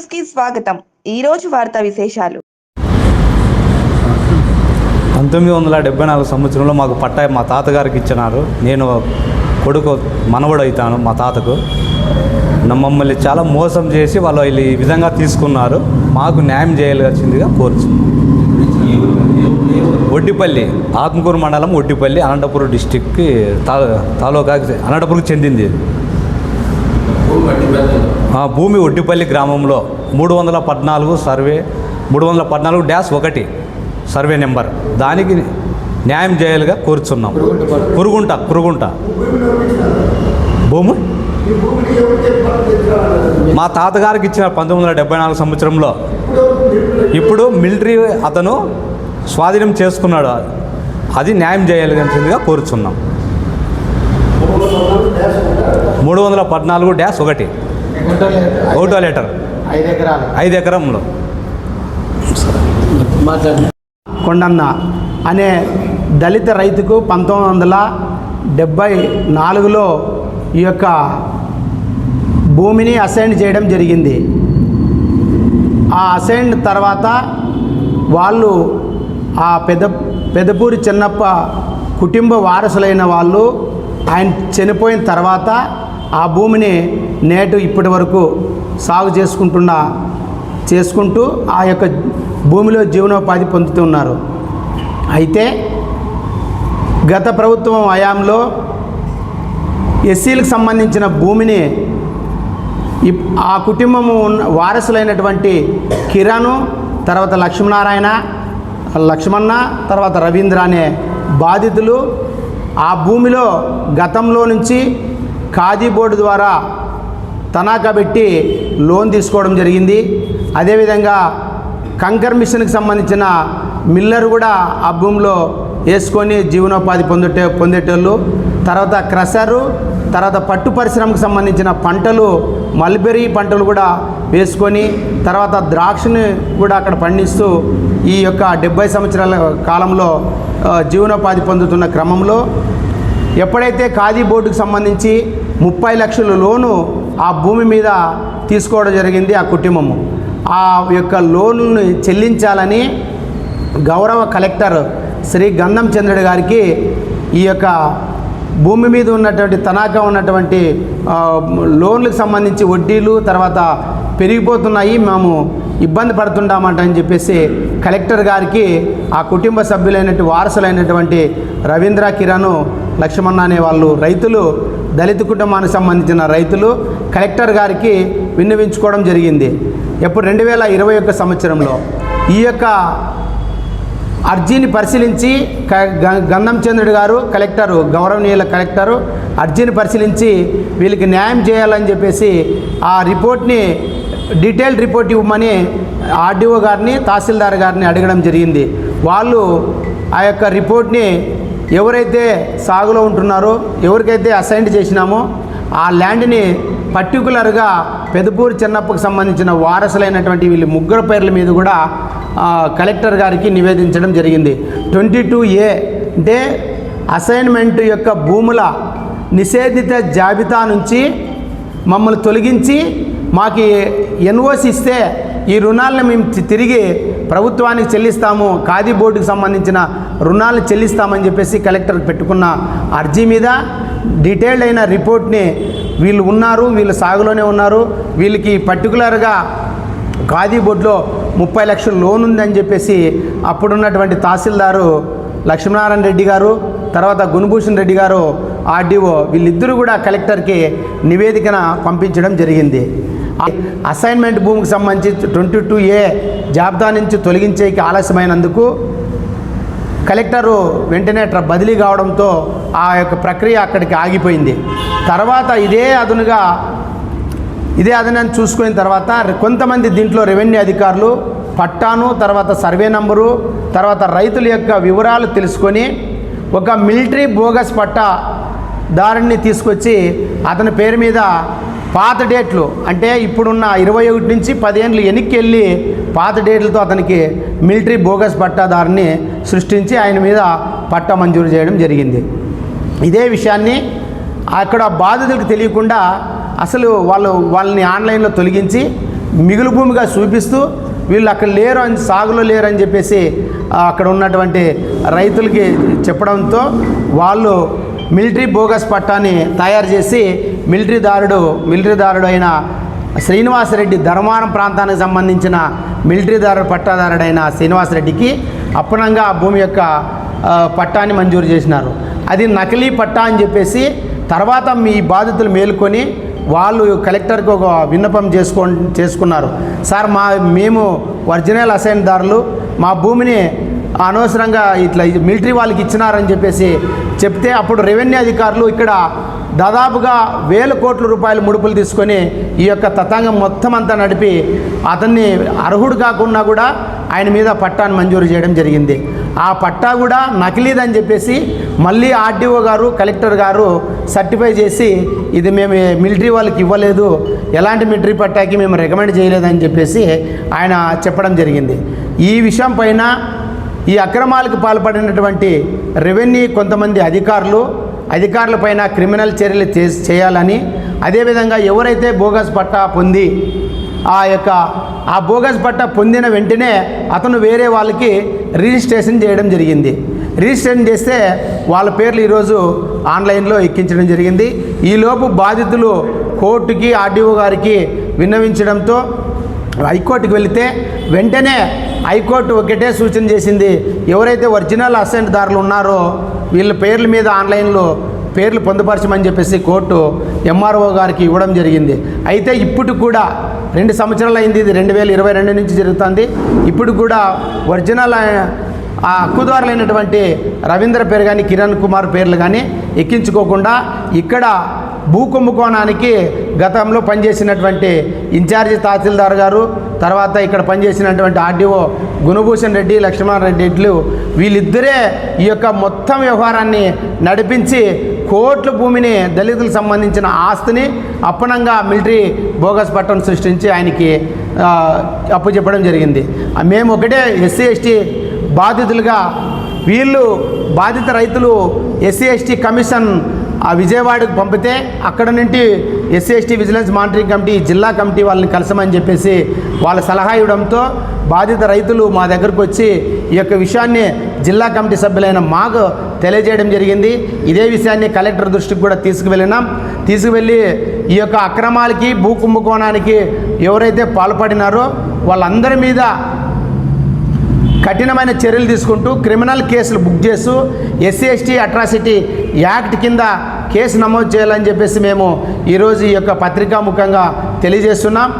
న్యూస్కి స్వాగతం. ఈ రోజు వార్తా విశేషాలు. పంతొమ్మిది వందల డెబ్బై నాలుగు సంవత్సరంలో మాకు పట్టా మా తాతగారికి ఇచ్చినారు. నేను కొడుకు మనవడు అవుతాను మా తాతకు. మమ్మల్ని చాలా మోసం చేసి వాళ్ళు వీళ్ళు ఈ విధంగా తీసుకున్నారు. మాకు న్యాయం చేయాల్సిందిగా కోరుచు ఒడ్డిపల్లి ఆత్మకూరు మండలం ఒడ్డిపల్లి అనంతపురం డిస్టిక్కి తా తాలూకాకి అనంతపురంకి చెందింది భూమి ఒడ్డిపల్లి గ్రామంలో మూడు వందల పద్నాలుగు సర్వే మూడు వందల పద్నాలుగు డ్యాష్ ఒకటి సర్వే నెంబర్. దానికి న్యాయం చేయాలిగా కోరుచున్నాం. కురుగుంట కురుగుంట భూమి? మా తాతగారికి ఇచ్చిన పంతొమ్మిది వందల డెబ్బై నాలుగు సంవత్సరంలో ఇప్పుడు మిలిటరీ అతను స్వాధీనం చేసుకున్నాడు. అది న్యాయం చేయాల్సిందిగా కోరుచున్నాం. మూడు వందల పద్నాలుగు డ్యాష్ ఒకటి. ఒకటో లీటర్. ఐదు ఎకరాలు. కొండన్న అనే దళిత రైతుకు పంతొమ్మిది వందల డెబ్భై నాలుగులో ఈ యొక్క భూమిని అసైన్ చేయడం జరిగింది. ఆ అసైన్ తర్వాత వాళ్ళు ఆ పెద్ద పెద్దపూరి చిన్నప్ప కుటుంబ వారసులైన వాళ్ళు ఆయన చనిపోయిన తర్వాత ఆ భూమిని నేటు ఇప్పటి వరకు సాగు చేసుకుంటున్న చేసుకుంటూ ఆ యొక్క భూమిలో జీవనోపాధి పొందుతున్నారు అయితే గత ప్రభుత్వం హయాంలో ఎస్సీలకు సంబంధించిన భూమిని ఇప్- ఆ కుటుంబము ఉన్న వారసులైనటువంటి కిరణు తర్వాత లక్ష్మీనారాయణ లక్ష్మణ తర్వాత రవీంద్ర అనే బాధితులు ఆ భూమిలో గతంలో నుంచి ఖాదీ బోర్డు ద్వారా తనాఖా పెట్టి లోన్ తీసుకోవడం జరిగింది. అదేవిధంగా కంకర్ మిషన్కి సంబంధించిన మిల్లర్ కూడా ఆ భూమిలో వేసుకొని జీవనోపాధి పొందుటే పొందేటోళ్ళు తర్వాత క్రషరు తర్వాత పట్టు పరిశ్రమకు సంబంధించిన పంటలు మల్బెరీ పంటలు కూడా వేసుకొని తర్వాత ద్రాక్షని కూడా అక్కడ పండిస్తూ ఈ యొక్క డెబ్బై సంవత్సరాల కాలంలో జీవనోపాధి పొందుతున్న క్రమంలో ఎప్పుడైతే ఖాదీ బోర్డుకు సంబంధించి ముప్పై లక్షల లోను ఆ భూమి మీద తీసుకోవడం జరిగింది ఆ కుటుంబము. ఆ యొక్క లోన్ని చెల్లించాలని గౌరవ కలెక్టర్ శ్రీ గంధం చంద్రుడు గారికి ఈ యొక్క భూమి మీద ఉన్నటువంటి తనాఖా ఉన్నటువంటి లోన్లకు సంబంధించి వడ్డీలు తర్వాత పెరిగిపోతున్నాయి మేము ఇబ్బంది పడుతుంటామంట అని చెప్పేసి కలెక్టర్ గారికి ఆ కుటుంబ సభ్యులైనటువంటి వారసులైనటువంటి రవీంద్ర కిరణ్ లక్ష్మణ అనే వాళ్ళు రైతులు దళిత కుటుంబానికి సంబంధించిన రైతులు కలెక్టర్ గారికి విన్నవించుకోవడం జరిగింది. ఎప్పుడు రెండు వేల ఇరవై ఒక్క సంవత్సరంలో ఈ యొక్క అర్జీని పరిశీలించి క- గంధం చంద్రుడు గారు కలెక్టరు గౌరవనీయుల కలెక్టరు అర్జీని పరిశీలించి వీళ్ళకి న్యాయం చేయాలని చెప్పేసి ఆ రిపోర్ట్ని డీటెయిల్డ్ రిపోర్ట్ ఇవ్వమని ఆర్డీఓ గారిని తహసీల్దార్ గారిని అడగడం జరిగింది. వాళ్ళు ఆ యొక్క రిపోర్ట్ని ఎవరైతే సాగులో ఉంటున్నారో ఎవరికైతే అసైన్ చేసినామో ఆ ల్యాండ్ని పర్టికులర్గా పెదపూరు చిన్నప్పకు సంబంధించిన వారసులైనటువంటి వీళ్ళు ముగ్గురు పేర్ల మీద కూడా కలెక్టర్ గారికి నివేదించడం జరిగింది. ట్వంటీ టూ ఏ అంటే అసైన్మెంట్ యొక్క భూముల నిషేధిత జాబితా నుంచి మమ్మల్ని తొలగించి మాకు ఎన్ఓసి ఇస్తే ఈ రుణాలను మేము తిరిగి ప్రభుత్వానికి చెల్లిస్తాము. ఖాదీ బోర్డుకి సంబంధించిన రుణాలు చెల్లిస్తామని చెప్పేసి కలెక్టర్ పెట్టుకున్న అర్జీ మీద డీటెయిల్డ్ అయిన రిపోర్ట్ని వీళ్ళు ఉన్నారు వీళ్ళు సాగులోనే ఉన్నారు. వీళ్ళకి పర్టికులర్గా ఖాదీ బోర్డులో ముప్పై లక్షల లోన్ ఉందని చెప్పేసి అప్పుడున్నటువంటి తహసీల్దారు లక్ష్మీనారాయణ రెడ్డి గారు తర్వాత గుణభూషణ్ రెడ్డి గారు ఆర్డీఓ వీళ్ళిద్దరూ కూడా కలెక్టర్కి నివేదికన పంపించడం జరిగింది. అసైన్మెంట్ భూమికి సంబంధించి ట్వంటీ టూ ఏ జాబితా నుంచి తొలగించేకి ఆలస్యమైనందుకు కలెక్టరు వెంటనే బదిలీ కావడంతో ఆ యొక్క ప్రక్రియ అక్కడికి ఆగిపోయింది. తర్వాత ఇదే అదునుగా ఇదే అదనని చూసుకున్న తర్వాత కొంతమంది దీంట్లో రెవెన్యూ అధికారులు పట్టాను తర్వాత సర్వే నంబరు తర్వాత రైతుల యొక్క వివరాలు తెలుసుకొని ఒక మిలిటరీ బోగస్ పట్టా దారిని తీసుకొచ్చి అతని పేరు మీద పాత డేట్లు అంటే ఇప్పుడున్న ఇరవై ఒకటి నుంచి పదేళ్ళు వెనక్కి వెళ్ళి పాత డేట్లతో అతనికి మిలిటరీ బోగస్ పట్టాదారుని సృష్టించి ఆయన మీద పట్టా మంజూరు చేయడం జరిగింది. ఇదే విషయాన్ని అక్కడ బాధితులకు తెలియకుండా అసలు వాళ్ళు వాళ్ళని ఆన్లైన్లో తొలగించి మిగులు భూమిగా చూపిస్తూ వీళ్ళు అక్కడ లేరు అని సాగులో లేరు అని చెప్పేసి అక్కడ ఉన్నటువంటి రైతులకి చెప్పడంతో వాళ్ళు మిలిటరీ బోగస్ పట్టాన్ని తయారు చేసి మిలిటరీదారుడు మిలిటరీదారుడు అయిన శ్రీనివాసరెడ్డి ధర్మారం ప్రాంతానికి సంబంధించిన మిలిటరీదారు పట్టాదారుడైన శ్రీనివాసరెడ్డికి అప్పనంగా ఆ భూమి యొక్క పట్టాన్ని మంజూరు చేసినారు. అది నకిలీ పట్టా అని చెప్పేసి తర్వాత మీ బాధితులు మేలుకొని వాళ్ళు కలెక్టర్కి ఒక విన్నపం చేసుకో చేసుకున్నారు. సార్ మా మేము ఒరిజినల్ అసైన్దారులు మా భూమిని అనవసరంగా ఇట్లా మిలిటరీ వాళ్ళకి ఇచ్చినారని చెప్పేసి చెప్తే అప్పుడు రెవెన్యూ అధికారులు ఇక్కడ దాదాపుగా వేల కోట్ల రూపాయలు ముడుపులు తీసుకొని ఈ యొక్క తతంగం మొత్తం అంతా నడిపి అతన్ని అర్హుడు కాకుండా కూడా ఆయన మీద పట్టాను మంజూరు చేయడం జరిగింది. ఆ పట్టా కూడా నకిలీదని చెప్పేసి మళ్ళీ ఆర్డీఓ గారు కలెక్టర్ గారు సర్టిఫై చేసి ఇది మేము మిలిటరీ వాళ్ళకి ఇవ్వలేదు ఎలాంటి మిలిటరీ పట్టాకి మేము రికమెండ్ చేయలేదని చెప్పేసి ఆయన చెప్పడం జరిగింది. ఈ విషయం పైన ఈ అక్రమాలకు పాల్పడినటువంటి రెవెన్యూ కొంతమంది అధికారులు అధికారులపైన క్రిమినల్ చర్యలు చే- చేయాలని అదేవిధంగా ఎవరైతే బోగస్ పట్టా పొంది ఆ యొక్క ఆ బోగస్ పట్టా పొందిన వెంటనే అతను వేరే వాళ్ళకి రిజిస్ట్రేషన్ చేయడం జరిగింది. రిజిస్ట్రేషన్ చేస్తే వాళ్ళ పేర్లు ఈరోజు ఆన్లైన్లో ఎక్కించడం జరిగింది. ఈలోపు బాధితులు కోర్టుకి ఆర్డీఓ గారికి విన్నవించడంతో హైకోర్టుకు వెళితే వెంటనే హైకోర్టు ఒకటే సూచన చేసింది ఎవరైతే ఒరిజినల్ అసెంట్దారులు ఉన్నారో వీళ్ళ పేర్ల మీద ఆన్లైన్లో పేర్లు పొందుపరచమని చెప్పేసి కోర్టు ఎంఆర్ఓ గారికి ఇవ్వడం జరిగింది. అయితే ఇప్పుడు కూడా రెండు సంవత్సరాలు అయింది ఇది రెండు వేల ఇరవై రెండు నుంచి జరుగుతుంది. ఇప్పుడు కూడా ఒరిజినల్ ఆ హక్కుదారులైనటువంటి రవీంద్ర పేరు కానీ కిరణ్ కుమార్ పేర్లు కానీ ఎక్కించుకోకుండా ఇక్కడ భూ కుంభకోణానికి గతంలో పనిచేసినటువంటి ఇన్ఛార్జి తహసీల్దార్ గారు తర్వాత ఇక్కడ పనిచేసినటువంటి ఆర్డీఓ గుణభూషణ్ రెడ్డి లక్ష్మణ్ రెడ్డిలు వీళ్ళిద్దరే ఈ యొక్క మొత్తం వ్యవహారాన్ని నడిపించి కోట్ల భూమిని దళితులకు సంబంధించిన ఆస్తిని అప్పనంగా మిలిటరీ బోగస్ పట్టణం సృష్టించి ఆయనకి అప్పు చెప్పడం జరిగింది. మేము ఒకటే ఎస్సీ ఎస్టీ బాధితులుగా వీళ్ళు బాధిత రైతులు ఎస్సీ ఎస్టీ కమిషన్ ఆ విజయవాడకు పంపితే అక్కడ నుండి SC ST vigilance monitoring committee జిల్లా కమిటీ వాళ్ళని కలసమని చెప్పేసి వాళ్ళ సలహా ఇవ్వడంతో బాధిత రైతులు మా దగ్గరకు వచ్చి ఈ యొక్క విషయాన్ని జిల్లా కమిటీ సభ్యులైన మాకు తెలియజేయడం జరిగింది. ఇదే విషయాన్ని కలెక్టర్ దృష్టికి కూడా తీసుకువెళ్ళినాం. తీసుకువెళ్ళి ఈ యొక్క అక్రమాలకి భూ కుంభకోణానికి ఎవరైతే పాల్పడినారో వాళ్ళందరి మీద కఠినమైన చర్యలు తీసుకుంటూ క్రిమినల్ కేసులు బుక్ చేస్తూ ఎస్సీ ఎస్టీ అట్రాసిటీ యాక్ట్ కింద కేసు నమోదు చేయాలని చెప్పేసి మేము ఈరోజు ఈ యొక్క పత్రికా ముఖంగా తెలియజేస్తున్నాం.